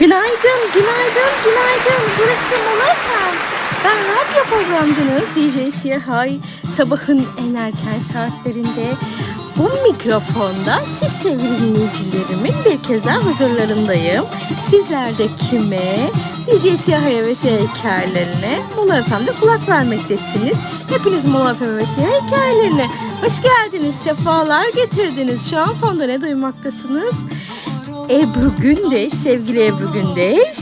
Günaydın, günaydın, günaydın. Burası Mola FM. Ben radyo programcınız DJ Siyahay. Sabahın en erken saatlerinde bu mikrofonda siz sevgili dinleyicilerimin bir kez daha huzurlarındayım. Sizler de kime? DJ Siyahay'a ve Siyah hikayelerine Mola FM'de kulak vermektesiniz. Hepiniz Mola FM ve Siyah hikayelerine hoş geldiniz, sefalar getirdiniz. Şu an fonda ne duymaktasınız? Ebru Gündeş, sevgili Ebru Gündeş.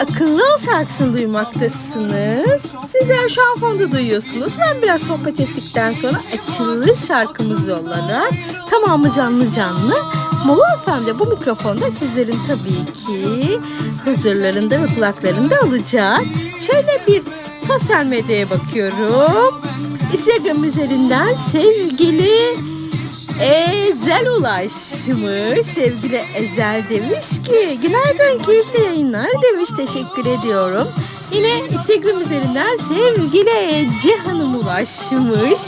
Akıllı ol şarkısını duymaktasınız. Sizler şu an fonda duyuyorsunuz. Ben biraz sohbet ettikten sonra açılış şarkımız olarak tamamı canlı canlı Mola FM'de bu mikrofonda sizlerin tabii ki huzurlarında ve kulaklarında olacak. Şöyle bir sosyal medyaya bakıyorum. Instagram üzerinden sevgili Ezel ulaşmış. Sevgili Ezel demiş ki günaydın keyifli yayınlar demiş. Teşekkür ediyorum. Yine Instagram üzerinden sevgili Ece Hanım ulaşmış.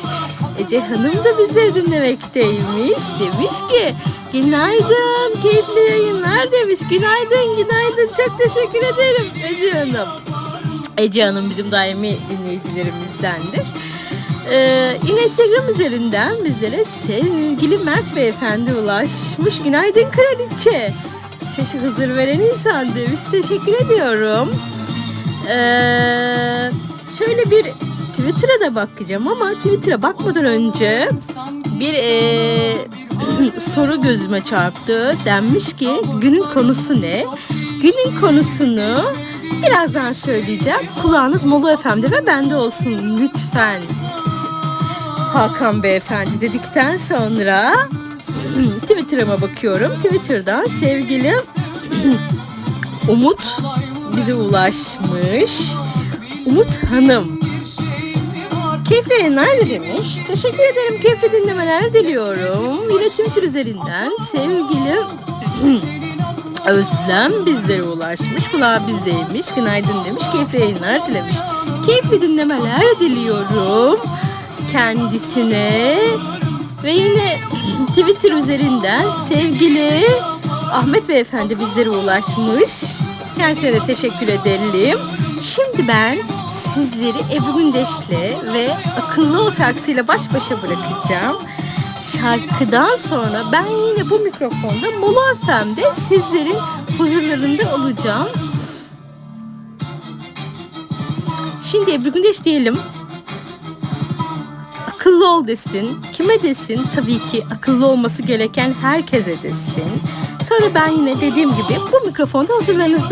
Ece Hanım da bizleri dinlemekteymiş. Demiş ki günaydın keyifli yayınlar demiş. Günaydın günaydın çok teşekkür ederim Ece Hanım. Ece Hanım bizim daimi dinleyicilerimizdendir. Ee, yine Instagram üzerinden bizlere sevgili Mert Beyefendi ulaşmış. Günaydın kraliçe. Sesi huzur veren insan demiş. Teşekkür ediyorum. Ee, şöyle bir Twitter'a da bakacağım ama Twitter'a bakmadan önce bir ee, soru gözüme çarptı. Denmiş ki günün konusu ne? Günün konusunu birazdan söyleyeceğim. Kulağınız Molu FM'de ve bende olsun lütfen. Hakan Beyefendi dedikten sonra Twitter'ıma bakıyorum. Twitter'dan sevgili Umut bize ulaşmış. Umut Hanım. Keyifli yayınlar demiş. Teşekkür ederim. Keyifli dinlemeler diliyorum. Yine Twitter üzerinden sevgili Özlem bizlere ulaşmış. Kulağı bizdeymiş. Günaydın demiş. Keyifli yayınlar dilemiş. Keyifli dinlemeler diliyorum kendisine ve yine Twitter üzerinden sevgili Ahmet Beyefendi bizlere ulaşmış. Kendisine de teşekkür edelim. Şimdi ben sizleri Ebru Gündeş'le ve Akıllı Ol şarkısıyla baş başa bırakacağım. Şarkıdan sonra ben yine bu mikrofonda Molo FM'de sizlerin huzurlarında olacağım. Şimdi Ebru Gündeş diyelim akıllı ol desin. Kime desin? Tabii ki akıllı olması gereken herkese desin. Sonra ben yine dediğim gibi bu mikrofonda huzurlarınızda